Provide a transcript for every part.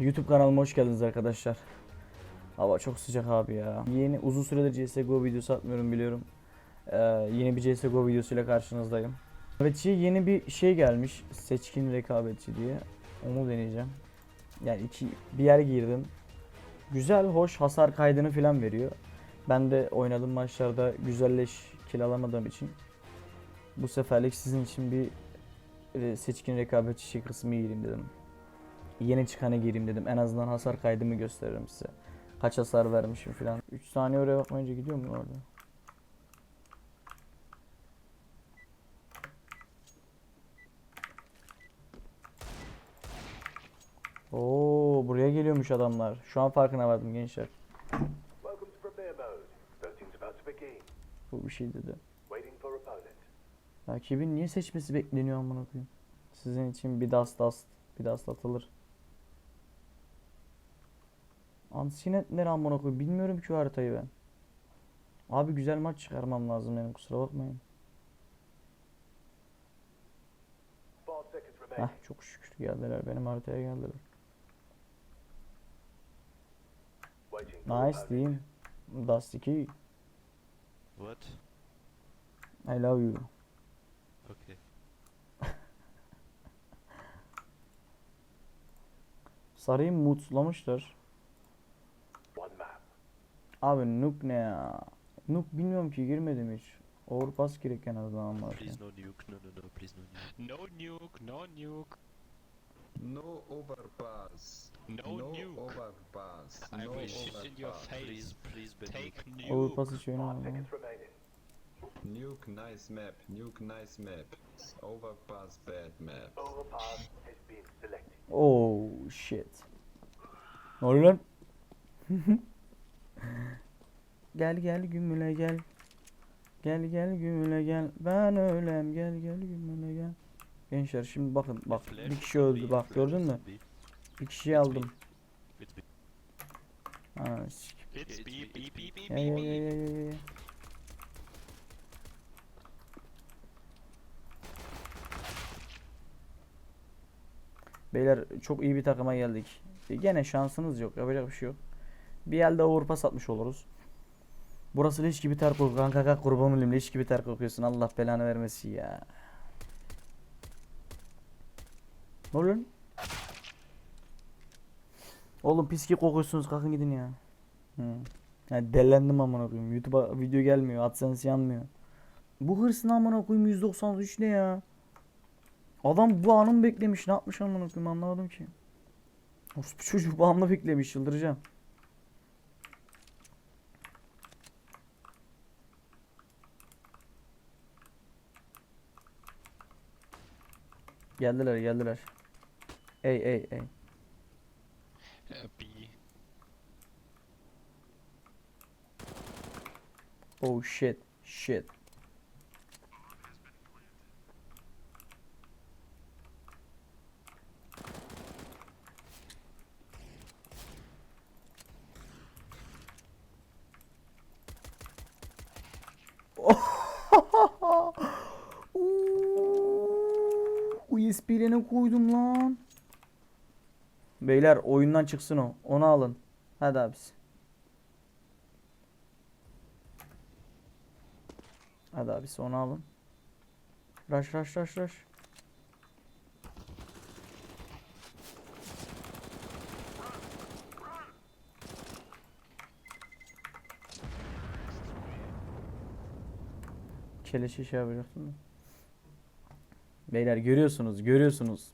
YouTube kanalıma hoş geldiniz arkadaşlar. Hava çok sıcak abi ya. Yeni uzun süredir CSGO videosu atmıyorum biliyorum. Ee, yeni bir CSGO videosuyla karşınızdayım. Rekabetçi yeni bir şey gelmiş. Seçkin rekabetçi diye. Onu deneyeceğim. Yani iki, bir yer girdim. Güzel, hoş hasar kaydını falan veriyor. Ben de oynadığım maçlarda güzelleş kill alamadığım için bu seferlik sizin için bir e, seçkin rekabetçi şey kısmı gireyim dedim. Yeni çıkanı gireyim dedim. En azından hasar kaydımı gösteririm size. Kaç hasar vermişim falan. 3 saniye oraya bakmayınca gidiyor mu orada? Oo buraya geliyormuş adamlar. Şu an farkına vardım gençler. Bu bir şey dedi. Rakibin niye seçmesi bekleniyor amına koyayım? Sizin için bir dast dast bir dast atılır. Ansinet nere amına koyayım? Bilmiyorum ki haritayı ben. Abi güzel maç çıkarmam lazım benim kusura bakmayın. Heh çok şükür geldiler benim haritaya geldiler. Nice diyeyim. Dust 2 What? I love you. Okay. Sarıyı mutlamışlar. Abi Nuk ne ya? Nuk bilmiyorum ki girmedim hiç. Overpass gerek en azından ama. Please no nuke. No no no. Please no nuke. No nuke, no nuke, No overpass. no, no nuke. overpass. I no will shit in your face. Please please Take nuke. Overpass hiç oynamadım. Nuke nice map. Nuke nice map. Overpass bad map. Overpass has been selected. Oh shit. Ne oluyor lan? gel gel gümüle gel. Gel gel gümüle gel. Ben ölem gel gel gümüle gel. Gençler şimdi bakın bak bir kişi öldü bak gördün mü? Bir kişiyi aldım. Ha, ya, ya, ya, ya, ya. Beyler çok iyi bir takıma geldik. E, Gene şansınız yok. Yapacak bir şey yok. Bir elde Avrupa satmış oluruz. Burası leş gibi ter kokuyor. Kanka kanka kurban olayım leş gibi ter kokuyorsun. Allah belanı vermesin ya. Ne oluyor? Oğlum pis gibi kokuyorsunuz. Kalkın gidin ya. Hı. Yani delendim amına koyayım. YouTube'a video gelmiyor. AdSense yanmıyor. Bu hırsın amına koyayım 193 ne ya? Adam bu anı beklemiş? Ne yapmış amına koyayım anlamadım ki. Orospu çocuğu bu anı beklemiş. Çıldıracağım. Geldiler geldiler. Ey ey ey. B. Oh shit. Shit. USB'le ne koydum lan? Beyler oyundan çıksın o. Onu alın. Hadi abisi. Hadi abisi onu alın. Rush rush rush rush. Keleşi şey yapacaktım da. Beyler görüyorsunuz, görüyorsunuz.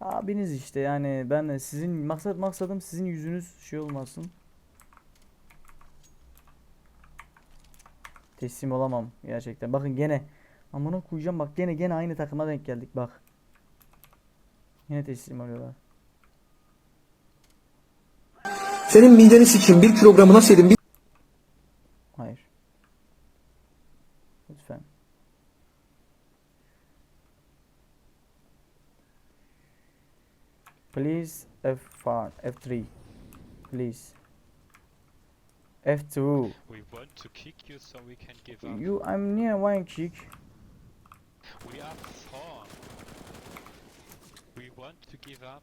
Abiniz işte yani ben de sizin maksat maksadım sizin yüzünüz şey olmasın. Teslim olamam gerçekten. Bakın gene amına koyacağım bak gene gene aynı takıma denk geldik bak. Yine teslim oluyorlar. Senin mideni sikeyim. Bir kilogramı nasıl yedin? Bir Hayır. Lütfen. Please F1, F3. Please. F2. We want to kick you so we can give up. You I'm near one kick. We are four. We want to give up.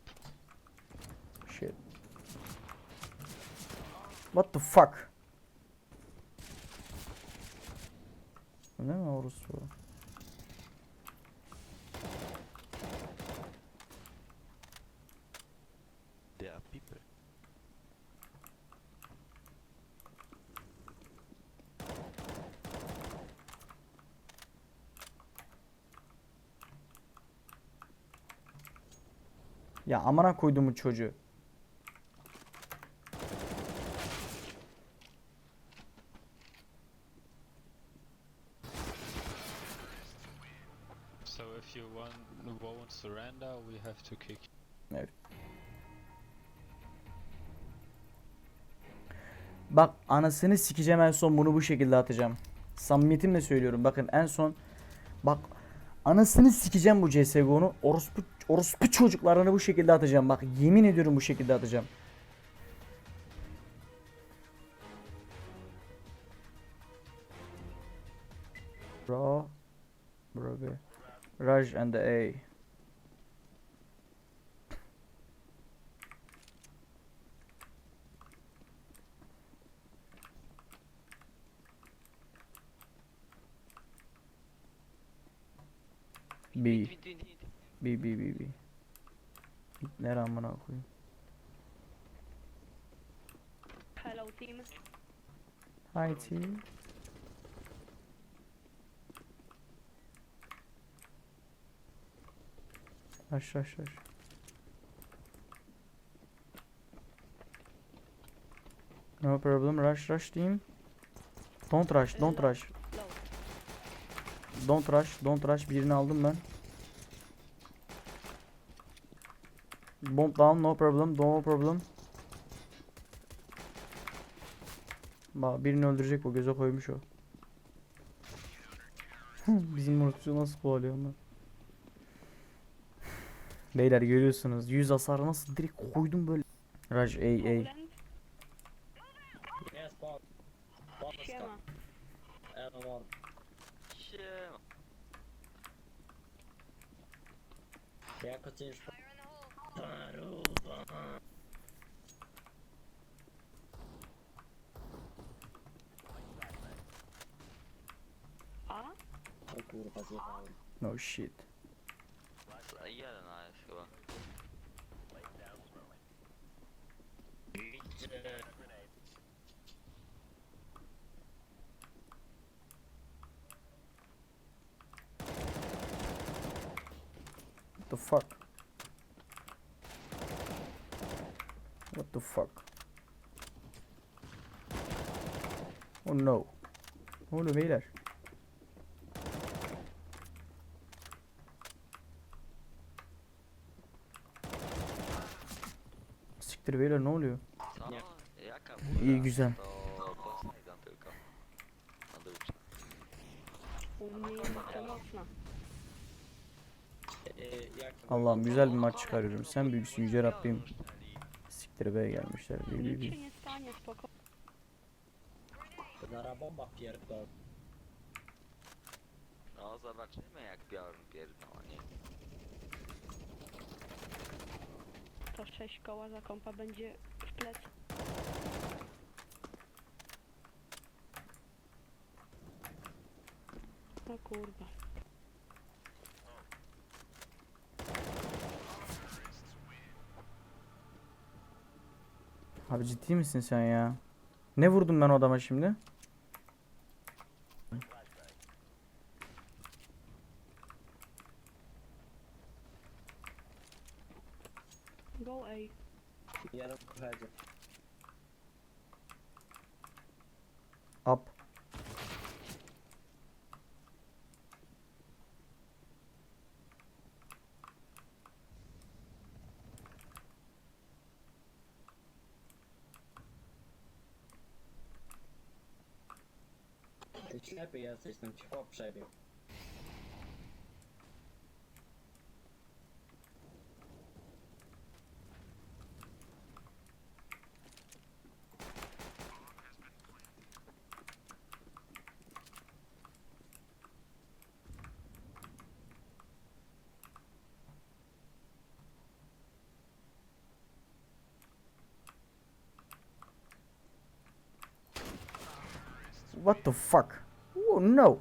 Shit. What the fuck? Bu Ne mi orası? There are people. Ya amına koyduğumu çocuğu. So if you want, won't surrender, we have to kick. Bak anasını sikeceğim en son bunu bu şekilde atacağım. Samimiyetimle söylüyorum. Bakın en son bak anasını sikeceğim bu CS:GO'nu. Orospu orospu çocuklarını bu şekilde atacağım. Bak yemin ediyorum bu şekilde atacağım. Bro. Bro be. Raj and A. B. B B B B. Nere amına koyayım. Hello team. Hi T. Rush rush rush. No problem. Rush rush team. Don't rush. Don't rush. Don't rush. Don't rush. Birini aldım ben. Bomb down. No problem. No problem. Bak birini öldürecek bu. Göze koymuş o. Bizim Murtuz'u nasıl kovalıyor onlar? Beyler görüyorsunuz. 100 hasar nasıl direkt koydum böyle. Raj A A. Poland. Jest, O kurwa. No shit. Jeden A jest chyba. Oh no. Ne oluyor beyler? Siktir beyler ne oluyor? Co? Nie. Jaka I güzel. Allah'ım güzel bir maç çıkarıyorum. Sen büyüksün yüce Rabbim. Siktir be gelmişler. Bir, bir, bir. Zaraz bomba pierdol. No zobaczymy jak Bjorn pierdolnie. To 6 koła za kompa będzie w plec. O kurwa. Abi ciddi misin sen ya? Ne vurdum ben o adama şimdi? Ty ślepy jesteś, ten ci chłop przebił. What the fuck? Oh no.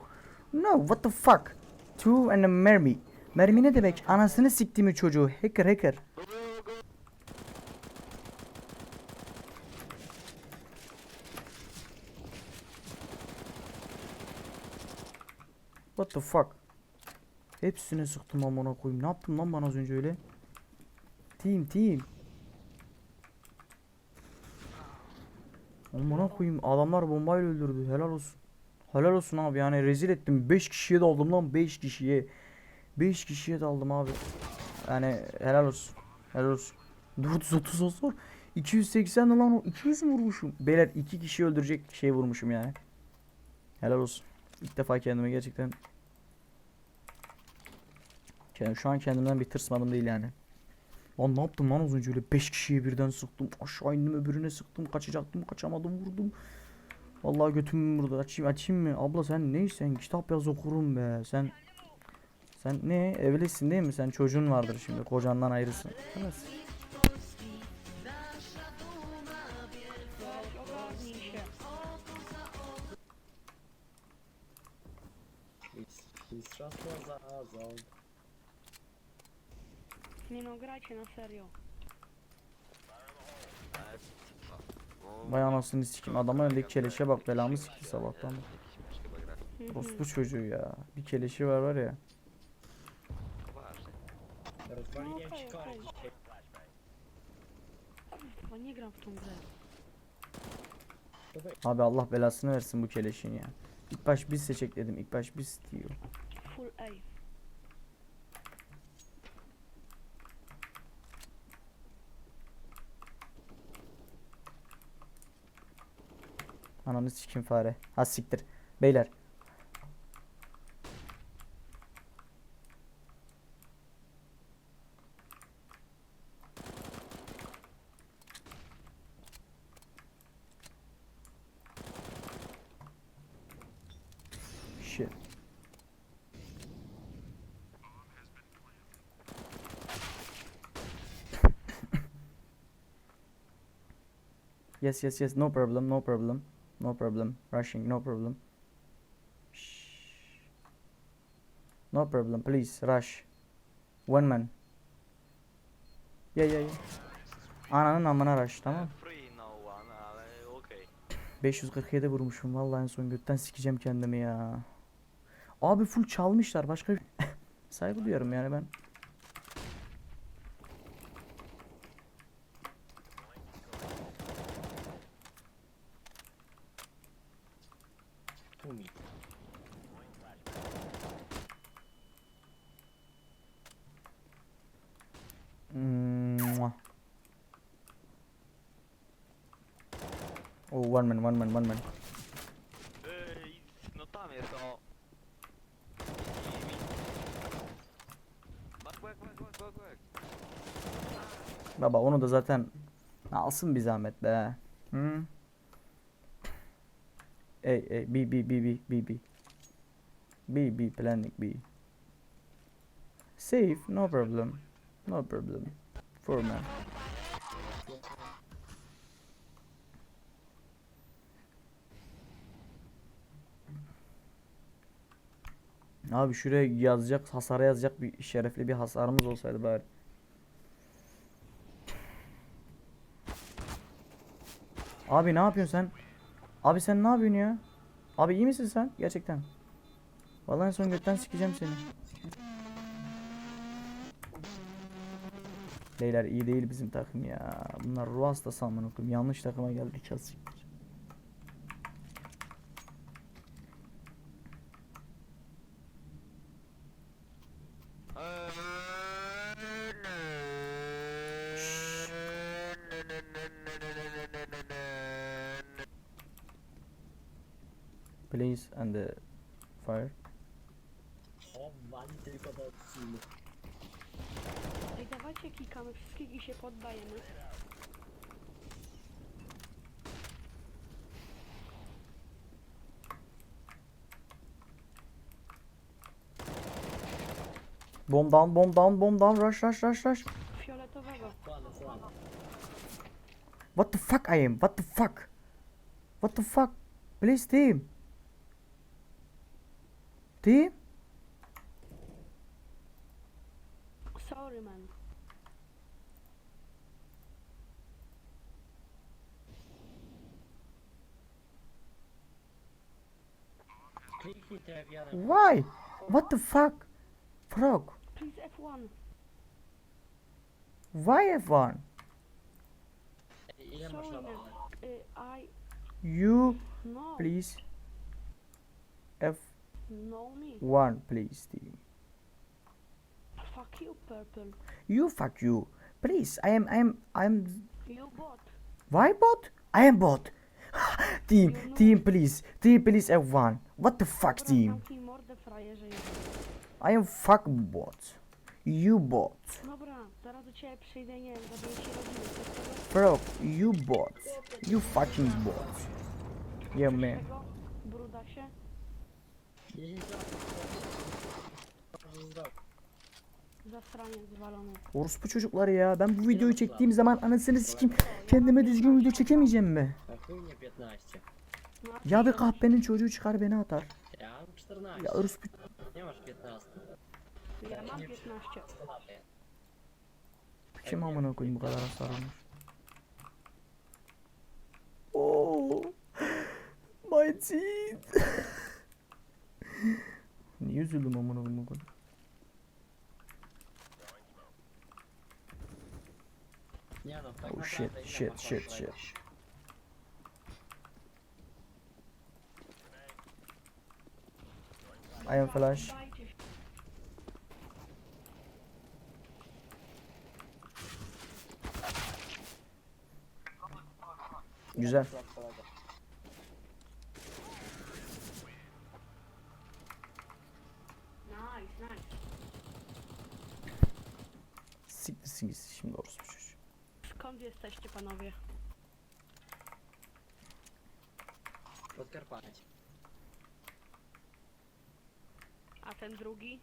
No what the fuck? Two and a mermi. Mermi ne demek? Anasını siktiğimi çocuğu. Hacker hacker. What the fuck? Hepsine sıktım amına koyayım. Ne yaptım lan bana az önce öyle? Team team. Amına koyayım adamlar bombayla öldürdü. Helal olsun. Helal olsun abi yani rezil ettim. 5 kişiye daldım lan 5 kişiye. 5 kişiye daldım abi. Yani helal olsun. Helal olsun. 430 hasar. 280 de lan o 200 mü vurmuşum? Beyler 2 kişi öldürecek şey vurmuşum yani. Helal olsun. İlk defa kendime gerçekten şu an kendimden bir tırsmadım değil yani. Lan ne yaptım lan az önce öyle 5 kişiye birden sıktım. Aşağı indim öbürüne sıktım. Kaçacaktım kaçamadım vurdum. Vallahi götüm burada. Açayım açayım mı? Abla sen neysen kitap yaz okurum be. Sen sen ne evlisin değil mi? Sen çocuğun vardır şimdi. Kocandan ayrısın. Evet. Ogarnij się. Mis- Mistrzostwo za Azon. Nie no, grajcie na serio. Vay anasını sikim. Adamın önündeki keleşe bak belamı sikti sabahtan. Orospu çocuğu ya. Bir keleşi var var ya. Abi Allah belasını versin bu keleşin ya. İlk baş biz seçek dedim. İlk baş biz diyor. Full A. Ananı sikim fare. Ha siktir. Beyler. Shit. yes, yes, yes. No problem. No problem. No problem. Rushing, no problem. Shh. No problem, please, rush. One man. Yeah, yeah, yeah. Ananın amına rush, tamam. Free no one, ale okej. 547 vurmuşum vallahi en son götten sikeceğim kendimi ya. Abi full çalmışlar başka saygı duyuyorum yani ben. Tu mi. Mwah. Oh, one man, one man, one man. Ej, no tam jest o. Bak bak bak bak bak bak. Baba onu da zaten alsın bir zahmet be. Hı? Ey ey B B B B B B. B B planning B. Safe no problem. No problem. For man. Abi şuraya yazacak hasara yazacak bir şerefli bir hasarımız olsaydı bari. Abi ne yapıyorsun sen? Abi sen ne yapıyorsun ya? Abi iyi misin sen? Gerçekten. Vallahi en son götten sikeceğim seni. Beyler iyi değil bizim takım ya. Bunlar ruh hastası amına koyayım. Yanlış takıma geldik ya siktir. Please and the fire. O, wali tylko do odcinku. Ej, dawajcie klikamy wszystkich i się poddajemy. Bomb down, bomb down, bomb down. Rush, rush, rush, rush. Fioletowego. What the fuck I am? What the fuck? What the fuck? Please team. Team? Sorry man. Kliknij te F1. Why? What the fuck? Frog. Please F1. Why F1? Sorry. Uh, I... You No. please F1 No me. please team. Fuck you purple. You fuck you. Please, I am I am I am You bot. why bot? I am bot. team, You know- team please. Team please F1. What the fuck team? zamknij mordę frajerze jeden. I am fuck bot. You bot. Dobra, zaraz do ciebie przyjdę, nie wiem, zabiję. Chcesz tego? Bro, you bot. You fucking bot. Yeah man. Bruda się? 10 lat. Dobrze zdok. Zasraniec zwalony. Orospu çocukları ya. Ben bu videoyu çektiğim zaman anasını sikeyim. Kendime düzgün video çekemeyeceğim mi? A chuj nie 15. No, Ya bir kahpenin çocuğu çıkar beni atar. Ja mam 14. Ya orospu Nie masz 15. Ja mam 15. kim amına koyayım bu kadar hasar almış. Oo. My teeth. Niye üzüldüm amına koyayım bu kadar? Oh shit, shit, shit, shit. I am flash. Dajcie się. Güzel. Nice, nice. Siktirsin gitsin şimdi orospu çocuğu. Skąd jesteście panowie? Podkarpacie. A ten drugi?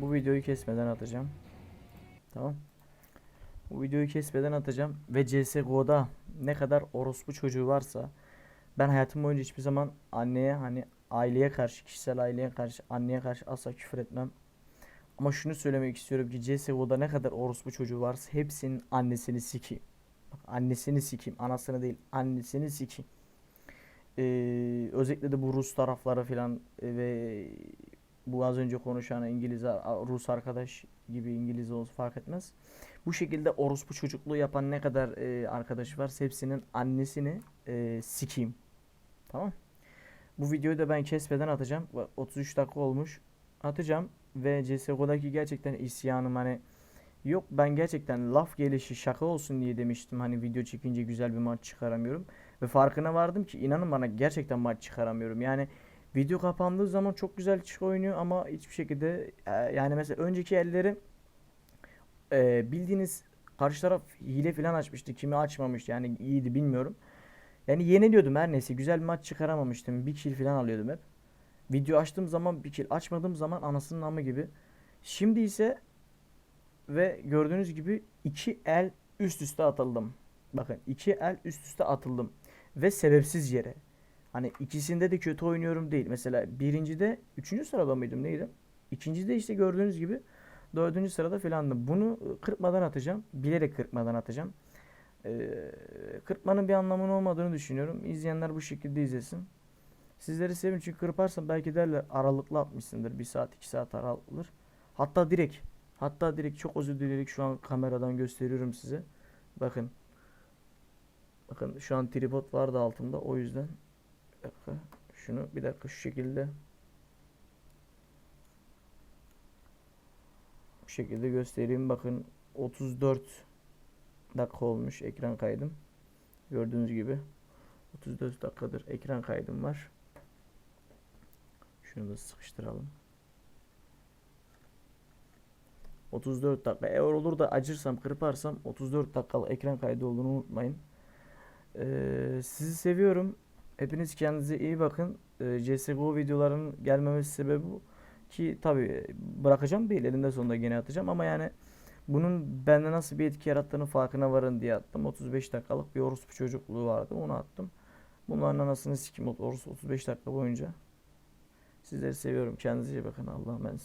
Bu videoyu kesmeden atacağım. Tamam. Bu videoyu kesmeden atacağım ve CSGO'da ne kadar orospu çocuğu varsa ben hayatım boyunca hiçbir zaman anneye hani aileye karşı kişisel aileye karşı anneye karşı asla küfür etmem. Ama şunu söylemek istiyorum ki CSGO'da ne kadar orospu çocuğu varsa hepsinin annesini sikeyim. Annesini sikeyim, anasını değil, annesini sikeyim. Ee, özellikle de bu Rus tarafları falan e, ve bu az önce konuşan İngiliz Rus arkadaş gibi İngiliz olsun fark etmez. Bu şekilde orospu çocukluğu yapan ne kadar e, arkadaş varsa hepsinin annesini e, sikeyim. Tamam. Bu videoyu da ben kesmeden atacağım. Bak, 33 dakika olmuş. Atacağım ve CSGO'daki gerçekten isyanım hani yok ben gerçekten laf gelişi şaka olsun diye demiştim hani video çekince güzel bir maç çıkaramıyorum ve farkına vardım ki inanın bana gerçekten maç çıkaramıyorum. Yani Video kapandığı zaman çok güzel çık oynuyor ama hiçbir şekilde e, yani mesela önceki elleri e, bildiğiniz karşı taraf hile falan açmıştı. Kimi açmamış yani iyiydi bilmiyorum. Yani yeniliyordum her neyse güzel bir maç çıkaramamıştım. Bir kill falan alıyordum hep. Video açtığım zaman bir kill açmadığım zaman anasının amı gibi. Şimdi ise ve gördüğünüz gibi iki el üst üste atıldım. Bakın iki el üst üste atıldım. Ve sebepsiz yere. Hani ikisinde de kötü oynuyorum değil. Mesela birincide üçüncü sırada mıydım neydim? İkincide işte gördüğünüz gibi dördüncü sırada filandım. Bunu ı, kırpmadan atacağım. Bilerek kırpmadan atacağım. Ee, kırpmanın bir anlamının olmadığını düşünüyorum. İzleyenler bu şekilde izlesin. Sizleri sevin çünkü kırparsam belki derler aralıklı atmışsındır. Bir saat iki saat aralıklıdır. Hatta direkt hatta direkt çok özür dileyerek şu an kameradan gösteriyorum size. Bakın. Bakın şu an tripod vardı altımda o yüzden dakika. Şunu bir dakika şu şekilde. şu şekilde göstereyim. Bakın 34 dakika olmuş ekran kaydım. Gördüğünüz gibi 34 dakikadır ekran kaydım var. Şunu da sıkıştıralım. 34 dakika. Eğer olur da acırsam, kırparsam 34 dakikalık ekran kaydı olduğunu unutmayın. Ee, sizi seviyorum. Hepiniz kendinize iyi bakın. Ee, CSGO videolarının gelmemesi sebebi bu. Ki tabi bırakacağım değil. Elinde sonunda gene atacağım ama yani bunun bende nasıl bir etki yarattığını farkına varın diye attım. 35 dakikalık bir orospu çocukluğu vardı. Onu attım. Bunların anasını sikim 35 dakika boyunca. Sizleri seviyorum. Kendinize iyi bakın. Allah'a emanet.